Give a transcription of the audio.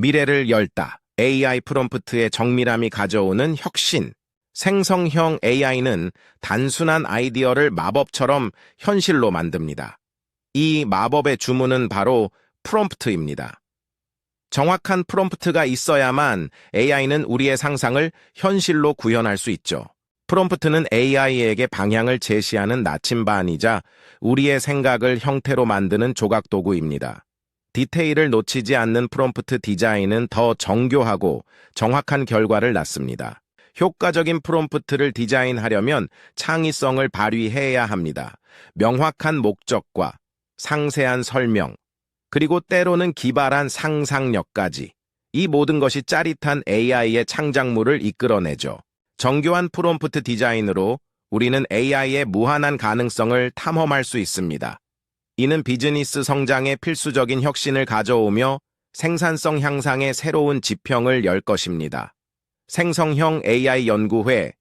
미래를 열다. AI 프롬프트의 정밀함이 가져오는 혁신. 생성형 AI는 단순한 아이디어를 마법처럼 현실로 만듭니다. 이 마법의 주문은 바로 프롬프트입니다. 정확한 프롬프트가 있어야만 AI는 우리의 상상을 현실로 구현할 수 있죠. 프롬프트는 AI에게 방향을 제시하는 나침반이자 우리의 생각을 형태로 만드는 조각도구입니다. 디테일을 놓치지 않는 프롬프트 디자인은 더 정교하고 정확한 결과를 낳습니다. 효과적인 프롬프트를 디자인하려면 창의성을 발휘해야 합니다. 명확한 목적과 상세한 설명, 그리고 때로는 기발한 상상력까지. 이 모든 것이 짜릿한 AI의 창작물을 이끌어내죠. 정교한 프롬프트 디자인으로 우리는 AI의 무한한 가능성을 탐험할 수 있습니다. 이는 비즈니스 성장에 필수적인 혁신을 가져오며 생산성 향상의 새로운 지평을 열 것입니다. 생성형 AI 연구회